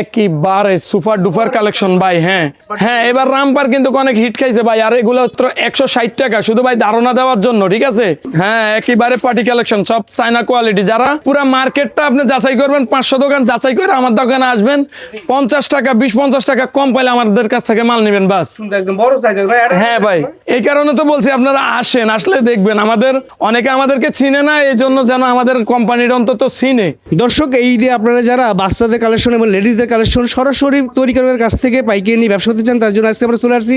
একেবারে super duper collection ভাই হ্যাঁ। হ্যাঁ এবার রামপার কিন্তু অনেক হিট খাইছে ভাই আর এগুলো হচ্ছে একশো ষাট টাকা শুধু ভাই ধারণা দেওয়ার জন্য ঠিক আছে? হ্যাঁ একেবারে পার্টি কালেকশন সব চাইনা কোয়ালিটি যারা পুরো মার্কেটটা আপনি যাচাই করবেন পাঁচশো দোকান যাচাই করে আমার দোকানে আসবেন পঞ্চাশ টাকা বিশ পঞ্চাশ টাকা কম পাইলে আমাদের কাছ থেকে মাল নেবেন বাস। একদম বড় সাইজ হ্যাঁ ভাই। এই কারণে তো বলছি আপনারা আসেন আসলে দেখবেন আমাদের অনেকে আমাদেরকে চিনে না এই জন্য যেন আমাদের কোম্পানির অন্তত চিনে। দর্শক এই দিয়ে আপনারা যারা বাচ্চাদের কালেকশন এবং লেডিসদের কালেকশন সরাসরি তৈরিকারকের কাছ থেকে পাইকারি নিয়ে ব্যবসা করতে চান, তার জন্য আজকে আমরা চলে আসছি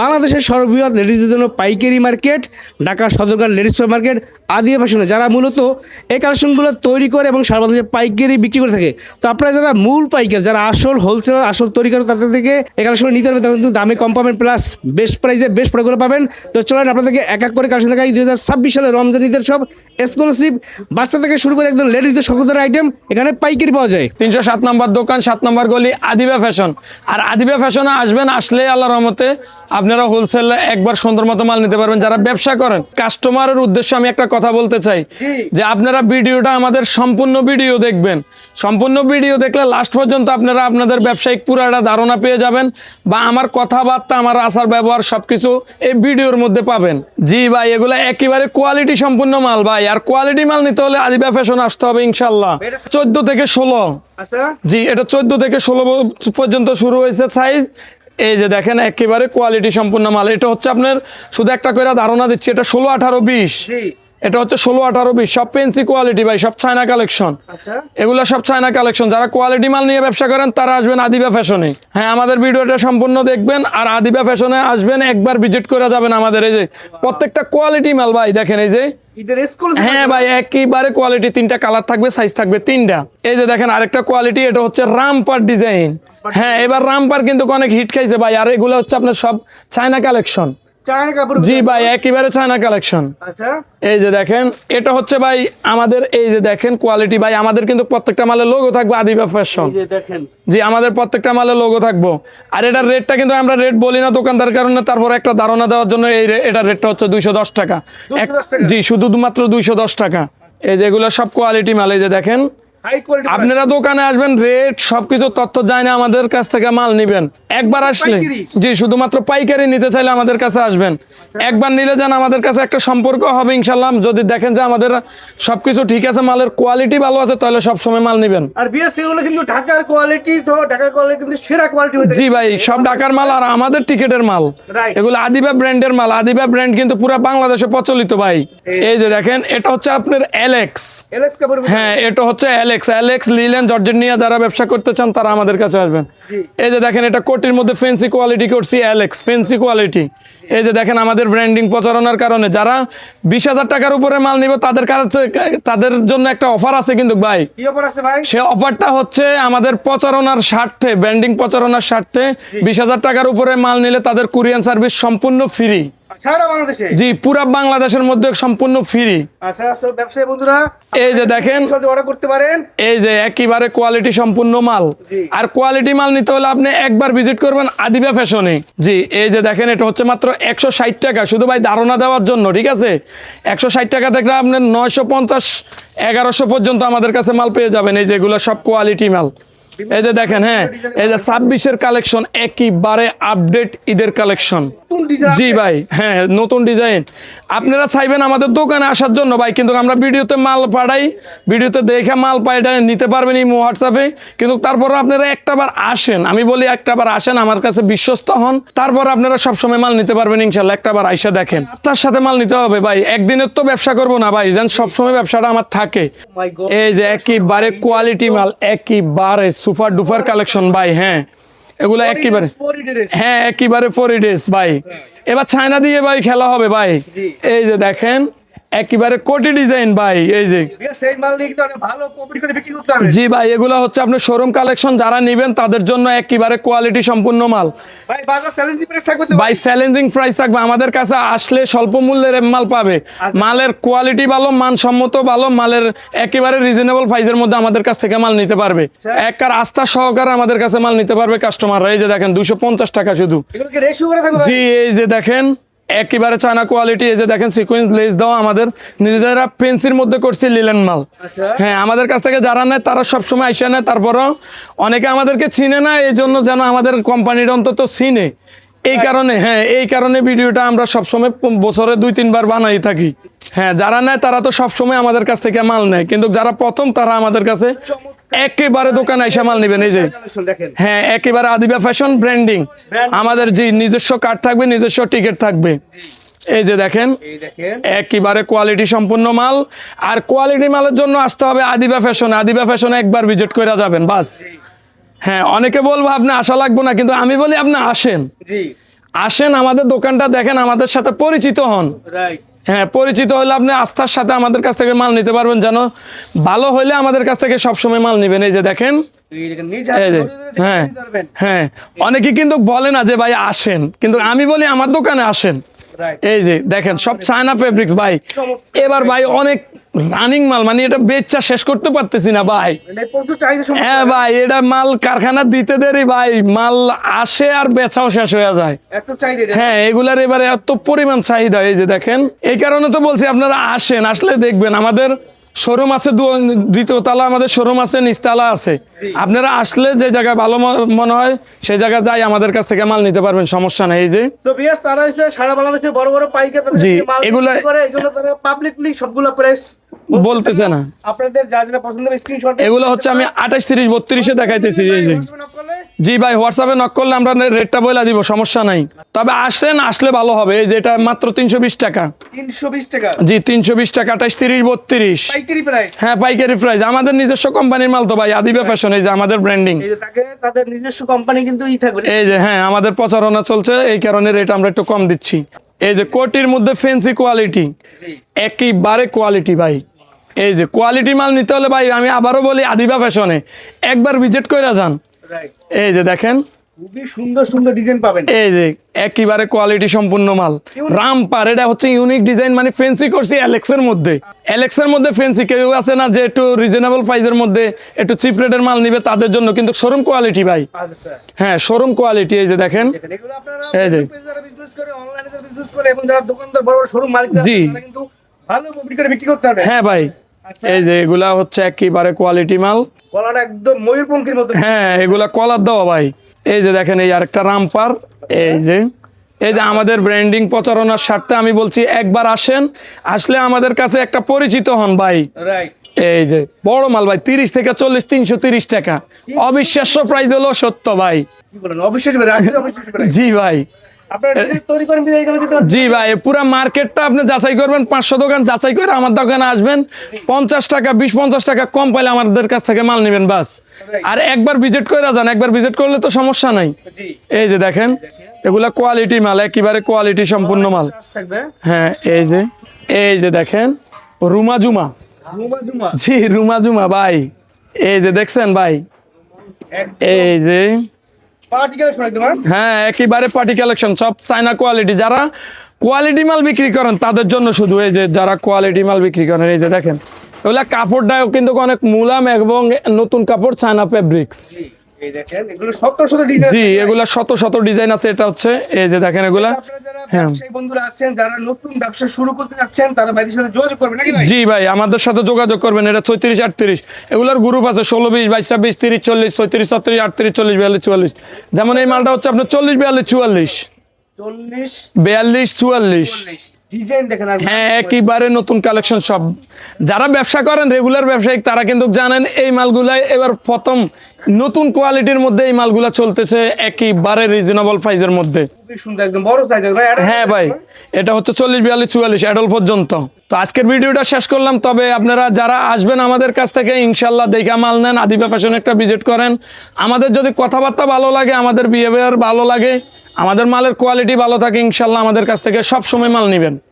বাংলাদেশের সর্ববৃহৎ লেডিসদের জন্য পাইকারি market, Dhaka Sadarghat ladies market Adiya ফ্যাশনে যারা মূলত এই কালেকশনগুলো তৈরি করে এবং সারা বাংলাদেশে পাইকারি বিক্রি করে থাকে, তো আপনারা যারা মূল পাইকার, যারা আসল হোলসেল আসল তৈরি করে তাদের থেকে এই কালেকশন নিতে পারবেন কিন্তু দামে কম পাবেন প্লাস বেস্ট প্রাইসে বেস্ট প্রোডাক্টগুলো পাবেন। তো চলেন আপনাদেরকে এক এক করে কালেকশন দেখাই। দুই হাজার ছাব্বিশ সালে রমজান ঈদের সব এক্সক্লুসিভ বাচ্চা থেকে শুরু করে একদম লেডিসদের সকল আইটেম এখানে পাইকারি পাওয়া যায়। তিনশো সাত নম্বর দোকান নম্বর গলি আদিবা ফ্যাশন আর আদিবা ফ্যাশনে আসবেন আসলে আল্লাহ রহমতে আপনারা হোলসেল একবার সুন্দর মতো মাল নিতে পারবেন। যারা ব্যবসা করেন কাস্টমারের উদ্দেশ্যে আমি একটা কথা বলতে চাই যে আপনারা ভিডিওটা আমাদের সম্পূর্ণ ভিডিও দেখবেন। সম্পূর্ণ ভিডিও দেখলে লাস্ট পর্যন্ত আপনারা আপনাদের ব্যবসায়িক পুরাটা ধারণা পেয়ে যাবেন বা আমার কথাবার্তা আমার আচার ব্যবহার সবকিছু এই ভিডিওর মধ্যে পাবেন। জি ভাই এগুলো একেবারে কোয়ালিটি সম্পূর্ণ মাল ভাই। আর কোয়ালিটি মাল নিতে হলে আদিবা ফ্যাশন আসতে হবে ইনশাল্লাহ চোদ্দ থেকে ষোলো। আচ্ছা। জি এটা চোদ্দ থেকে ষোলো পর্যন্ত শুরু হয়েছে সাইজ এই যে দেখেন, একেবারে কোয়ালিটি সম্পূর্ণ মাল। এটা হচ্ছে আপনার শুধু একটা করে ধারণা দিচ্ছি, এটা ষোলো আঠারো বিশ। এটা হচ্ছে ষোলো আঠারো বিশ সব পেন্সি কোয়ালিটি ভাই সব চায়না কালেকশন আচ্ছা। এগুলো সব চায়না কালেকশন যারা কোয়ালিটি মাল নিয়ে ব্যবসা করেন তারা আসবেন আদিবা ফ্যাশনে হ্যাঁ আমাদের ভিডিওটা সম্পূর্ণ দেখবেন আর আদিবা ফ্যাশনে আসবেন একবার ভিজিট করে যাবেন আমাদের এই যে প্রত্যেকটা কোয়ালিটি মাল ভাই দেখেন এই যে। হ্যাঁ ভাই একইবারে কোয়ালিটি তিনটা কালার থাকবে সাইজ থাকবে তিনটা। এই যে দেখেন আরেকটা কোয়ালিটি এটা হচ্ছে রামপার ডিজাইন হ্যাঁ এবার রামপার কিন্তু অনেক হিট খাইছে ভাই আর এগুলো হচ্ছে আপনার সব চায়না কালেকশন জি ভাই একেবারে চায়না কালেকশন আচ্ছা। এই যে দেখেন এটা হচ্ছে ভাই আমাদের এই যে দেখেন কোয়ালিটি ভাই আমাদের কিন্তু প্রত্যেকটা মালের লোগো থাকবে আদিবা ফ্যাশন জি আমাদের প্রত্যেকটা মালের লোগো থাকব। আর এটার রেটটা কিন্তু আমরা রেট বলি না দোকানদার কারণে তারপর একটা ধারণা দেওয়ার জন্য এই এটার রেটটা হচ্ছে দুইশো দশ টাকা। এক- 210 টাকা? জি শুধুমাত্র দুইশো দশ টাকা। এই যেগুলো সব কোয়ালিটি মাল এই যে দেখেন। আপনারা দোকানে আসবেন রেট সবকিছু তথ্য যায় না আমাদের কাছ থেকে মাল নিবেন। একবার আসলে? জি শুধুমাত্র পাইকারি নিতে চাইলে আমাদের কাছে আসবেন। একবার নিলে যান আমাদের কাছে একটা সম্পর্ক হবে ইনশাল্লাহ যদি দেখেন যে আমাদের সবকিছু ঠিক আছে মালের কোয়ালিটি ভালো আছে তাহলে সবসময় মাল নিবেন। আর বিএসসি গুলো কিন্তু ঢাকার কোয়ালিটি তো ঢাকার কোয়ালিটি কিন্তু সেরা কোয়ালিটি হয়ে জি ভাই সব ঢাকার মাল আর আমাদের টিকেটের মাল. এগুলো আদিবা ব্র্যান্ডের মাল। আদিবা ব্র্যান্ড কিন্তু পুরো বাংলাদেশে প্রচলিত ভাই। এই। যে দেখেন এটা হচ্ছে আপনার অ্যালেক্স হ্যাঁ এটা হচ্ছে অ্যালেক্স অ্যালেক্স লিলেন জর্জেট নিয়ে যারা ব্যবসা করতে চান তারা আমাদের কাছে আসবেন। এই যে দেখেন এটা কোটির মধ্যে ফেন্সি কোয়ালিটি করছি অ্যালেক্স ফেন্সি কোয়ালিটি এই যে দেখেন আমাদের ব্র্যান্ডিং প্রচারণার কারণে যারা বিশ হাজার টাকার উপরে মাল নিবে তাদের কাছে তাদের জন্য একটা অফার আছে কিন্তু ভাই। সে অফারটা হচ্ছে আমাদের প্রচারণার স্বার্থে ব্র্যান্ডিং প্রচারণার স্বার্থে বিশ হাজার টাকার উপরে মাল নিলে তাদের কুরিয়ান সার্ভিস সম্পূর্ণ ফ্রি সারা বাংলাদেশে? জি পুরা বাংলাদেশের মধ্যে সম্পূর্ণ ফ্রি আচ্ছা ব্যবসায়ী বন্ধুরা এই যে দেখেন অর্ডার করতে পারেন। এই যে একেবারে কোয়ালিটি সম্পূর্ণ মাল। আর কোয়ালিটি মাল নিতে হলে আপনি একবার ভিজিট করবেন আদিবা ফ্যাশনে জি এই যে দেখেন এটা হচ্ছে মাত্র একশো ষাট টাকা শুধু ভাই ধারণা দেওয়ার জন্য ঠিক আছে? একশো ষাট টাকা থেকে আপনি নয়শো পঞ্চাশ এগারোশো পর্যন্ত আমাদের কাছে মাল পেয়ে যাবেন এই যেগুলো সব কোয়ালিটি মাল। এই যে দেখেন হ্যাঁ এই যে ছাব্বিশের কালেকশন একেবারে আপডেট ঈদের কালেকশন। জি ভাই হ্যাঁ নতুন ডিজাইন। আপনারা চাইবেন আমাদের দোকানে আসার জন্য ভাই কিন্তু আমরা ভিডিওতে মাল পাঠাই ভিডিওতে দেখে মাল পাঠাই নিতে পারবেন এই হোয়াটসঅ্যাপে কিন্তু তারপর আপনারা একটাবার আসেন আমি বলি একটাবার আসেন আমার কাছে বিশ্বস্ত হন। তারপর আপনারা সবসময় মাল নিতে পারবেন ইনশাল্লাহ একটাবার আইসা দেখেন। তার সাথে মাল নিতে হবে ভাই একদিনের তো ব্যবসা করব না ভাই যেন সবসময় ব্যবসাটা আমার থাকে। এই যে একেবারে কোয়ালিটি মাল একেবারে সুপার ডুপার কালেকশন ভাই হ্যাঁ। এগুলা একেবারে হ্যাঁ একেবারে ফোর ইডেস ভাই। এবার চায়না দিয়ে ভাই খেলা হবে ভাই। এই যে দেখেন একেবারে কোটি ডিজাইন ভাই এই যে। জি ভাই এগুলো হচ্ছে আপনার শোরুম কালেকশন যারা নেবেন তাদের জন্য একেবারে কোয়ালিটি সম্পূর্ণ মাল। ভাই চ্যালেঞ্জিং প্রাইস থাকবে আমাদের কাছে আসলে স্বল্প মূল্যের মাল পাবে। মালের কোয়ালিটি ভালো মানসম্মত ভালো মালের একেবারে রিজনেবল প্রাইসের মধ্যে আমাদের কাছ থেকে মাল নিতে পারবে। একার আস্থা সহকারে আমাদের কাছে মাল নিতে পারবে কাস্টমাররা এই যে দেখেন দুশো পঞ্চাশ টাকা শুধু? জি এই যে দেখেন। একেবারে চায়না কোয়ালিটি এই যে দেখেন সিকোয়েন্স লেস দাও আমাদের। নিজেরা পেন্সির মধ্যে করছি লিলেন মাল। আচ্ছা। হ্যাঁ আমাদের কাছ থেকে যারা নেয় তারা সবসময় আইসা নেয়। তারপরও অনেকে আমাদেরকে চিনে না এই জন্য যেন আমাদের কোম্পানির অন্তত চিনে। এই কারণে হ্যাঁ এই কারণে ভিডিওটা আমরা সবসময় বছরে দুই, তিনবার বানাই থাকি। হ্যাঁ যারা নেয় তারা তো সবসময় আমাদের কাছ থেকে মাল নেয়। কিন্তু যারা প্রথম, তারা আমাদের কাছে একেবারে দোকানে এসে মাল নেবেন। এই যে হ্যাঁ একেবারে আদিবা ফ্যাশন ব্র্যান্ডিং আমাদের যে নিজস্ব কার্ড থাকবে, নিজস্ব টিকিট থাকবে। এই যে দেখেন, একেবারে কোয়ালিটি সম্পূর্ণ মাল। আর কোয়ালিটি মালের জন্য আসতে হবে আদিবা ফ্যাশন আদিবা ফ্যাশন একবার ভিজিট করে যাবেন, বাস। হ্যাঁ অনেকে বলব আপনি আশা লাগবো না কিন্তু আমি বলি আপনি আসেন। জি। আসেন আমাদের দোকানটা দেখেন আমাদের সাথে পরিচিত হন। হ্যাঁ পরিচিত হলে আপনি আস্থার সাথে আমাদের কাছ থেকে মাল নিতে পারবেন যেন ভালো হলে আমাদের কাছ থেকে সবসময় মাল নেবেন। এই যে দেখেন। হ্যাঁ হ্যাঁ। অনেকে কিন্তু বলে না যে ভাই আসেন কিন্তু আমি বলি আমার দোকানে আসেন। এই যে দেখেন সব চায়না ফেব্রিক্স ভাই। এবার ভাই অনেক রানিং মাল মানে এটা বেচা শেষ করতে পারতেছি না ভাই। মানে হ্যাঁ ভাই এটা মাল কারখানা দিতে দেরি ভাই। মাল আসে আর বেচাও শেষ হয়ে যায়। হ্যাঁ এগুলার এবারে এত পরিমাণ চাহিদা এই যে দেখেন। এই কারণে তো বলছি আপনারা আসেন আসলে দেখবেন। আমাদের শোরুম আছে দ্বিতীয় তালা আমাদের শোরুম আছে নিচতলা আছে। আপনারা আসলে যে জায়গায় ভালো মনে হয় সেই জায়গায় যাই আমাদের কাছ থেকে মাল নিতে পারবেন সমস্যা নেই। এই যে সারা বাংলাদেশে বড় বড় পাইকার জি, এগুলা- পাবলিকলি সবগুলো প্রাইস বলতেছে না। আপনাদের যা যেটা পছন্দ হবে স্ক্রিনশট এগুলো হচ্ছে আমি আঠাশ তিরিশ বত্রিশে দেখাইতেছি এই যে জি। ভাই হোয়াটসঅ্যাপে নক করলে আমরা রেটটা বলে দিব সমস্যা নাই। তবে আসেন আসলে ভালো হবে। এই যে এটা মাত্র তিনশো বিশ টাকা। তিনশো বিশ টাকা। জি তিনশো বিশ টাকা আঠাশ তিরিশ বত্রিশ। পাইকারি প্রাইস হ্যাঁ পাইকারি প্রাইস আমাদের নিজস্ব কোম্পানির মাল তো ভাই আদিবা ফ্যাশন এই যে আমাদের ব্র্যান্ডিং এই যে তাকে তাদের নিজস্ব কোম্পানি কিন্তু ই থাকবে। এই যে হ্যাঁ আমাদের প্রচারণা চলছে এই কারণে রেট আমরা একটু কম দিচ্ছি। এই যে কোটির মধ্যে ফেন্সি কোয়ালিটি একেবারে কোয়ালিটি ভাই। এই যে কোয়ালিটি মাল নিতে হলে ভাই আমি আবারও বলি আদিবা ফ্যাশনে একবার ভিজিট করে যান। এই যে দেখেন খুবই সুন্দর সুন্দর ডিজাইন পাবেন। এই যে একেবারে কোয়ালিটি সম্পূর্ণ মাল। রামপার এটা হচ্ছে ইউনিক ডিজাইন মানে ফেন্সি করছি অ্যালেক্সের মধ্যে। অ্যালেক্সের মধ্যে ফেন্সি কেউ আছে না যে একটু রিজনেবল প্রাইসের মধ্যে একটু চিপ রেটের মাল নিবে তাদের জন্য। কিন্তু শোরুম কোয়ালিটি ভাই। আচ্ছা হ্যাঁ শোরুম কোয়ালিটি এই যে দেখেন। এই যে। জি। হ্যাঁ ভাই। আচ্ছা। এই যে এগুলা হচ্ছে একেবারে কোয়ালিটি মাল। একদম ময়ূরপঙ্খীর মতো। হ্যাঁ এগুলা কলার দেওয়া ভাই। এই যে দেখেন এই আরেকটা রামপার এই যে এই যে আমাদের ব্র্যান্ডিং প্রচারণার স্বার্থে আমি বলছি একবার আসেন আসলে আমাদের কাছে একটা পরিচিত হন ভাই। এই যে বড় মাল ভাই তিরিশ থেকে চল্লিশ তিনশো তিরিশ টাকা। অবিশ্বাস্য প্রাইস হলো সত্য ভাই। জি ভাই। জি ভাই পুরো মার্কেটটা আপনি যাচাই করবেন পাঁচশো দোকান যাচাই করে আমার দোকানে আসবেন। পঞ্চাশ টাকা বিশ পঞ্চাশ টাকা কম পাইলে আমাদের কাছ থেকে মাল নেবেন বাস। আর একবার ভিজিট করে যান একবার ভিজিট করলে তো সমস্যা নাই। এই যে দেখেন এগুলা কোয়ালিটি মাল একেবারে কোয়ালিটি সম্পূর্ণ মাল। হ্যাঁ এই যে এই যে দেখেন রুমা জুমা। জি রুমা জুমা ভাই। এই যে দেখছেন ভাই? এই যে হ্যাঁ? একেবারে পার্টি কালেকশন সব চাইনা কোয়ালিটি যারা কোয়ালিটি মাল বিক্রি করেন তাদের জন্য শুধু এই যে যারা কোয়ালিটি মাল বিক্রি করেন এই যে দেখেন ওগুলা কাপড়টাও কিন্তু অনেক মুলাম এবং নতুন কাপড় চায়না ফেব্রিক্স জি এগুলো শত শত ডিজাইন জি এগুলা শত শত ডিজাইন আছে এটা হচ্ছে এই যে দেখেন এগুলা। ব্যবসায়ী বন্ধুরা আছেন যারা নতুন ব্যবসা শুরু করতে যাচ্ছেন তারা ভাইদের সাথে যোগাযোগ করবেন নাকি ভাই? জি ভাই আমাদের সাথে যোগাযোগ করবেন এটা ছত্রিশ আটত্রিশ। এগুলোর গ্রুপ আছে ষোলো বিশ বাইশ ছাব্বিশ তিরিশ চল্লিশ ছত্রিশ ছত্রিশ আটত্রিশ চল্লিশ বিয়াল্লিশ চুয়াল্লিশ। যেমন এই মালটা হচ্ছে আপনার চল্লিশ বিয়াল্লিশ চুয়াল্লিশ। চল্লিশ বিয়াল্লিশ চুয়াল্লিশ। চল্লিশ ডিজাইন দেখেন আর হ্যাঁ একেবারে নতুন কালেকশন সব। যারা ব্যবসা করেন রেগুলার ব্যবসায়িক তারা কিন্তু জানেন এই মালগুলাই এবার প্রথম নতুন কোয়ালিটির মধ্যে এই মালগুলা চলতেছে একেবারে রিজনেবল মধ্যে। হ্যাঁ ভাই এটা হচ্ছে চল্লিশ বিয়াল্লিশ চুয়াল্লিশ অ্যাডল পর্যন্ত। তো আজকের ভিডিওটা শেষ করলাম তবে আপনারা যারা আসবেন আমাদের কাছ থেকে ইনশাল্লাহ দেখা মাল নেন। আদিবা ফ্যাশন একটা ভিজিট করেন। আমাদের যদি কথাবার্তা ভালো লাগে আমাদের বিহেভিয়ার ভালো লাগে আমাদের মালের কোয়ালিটি ভালো থাকে ইনশাল্লাহ আমাদের কাছ থেকে সব সময় মাল নেবেন।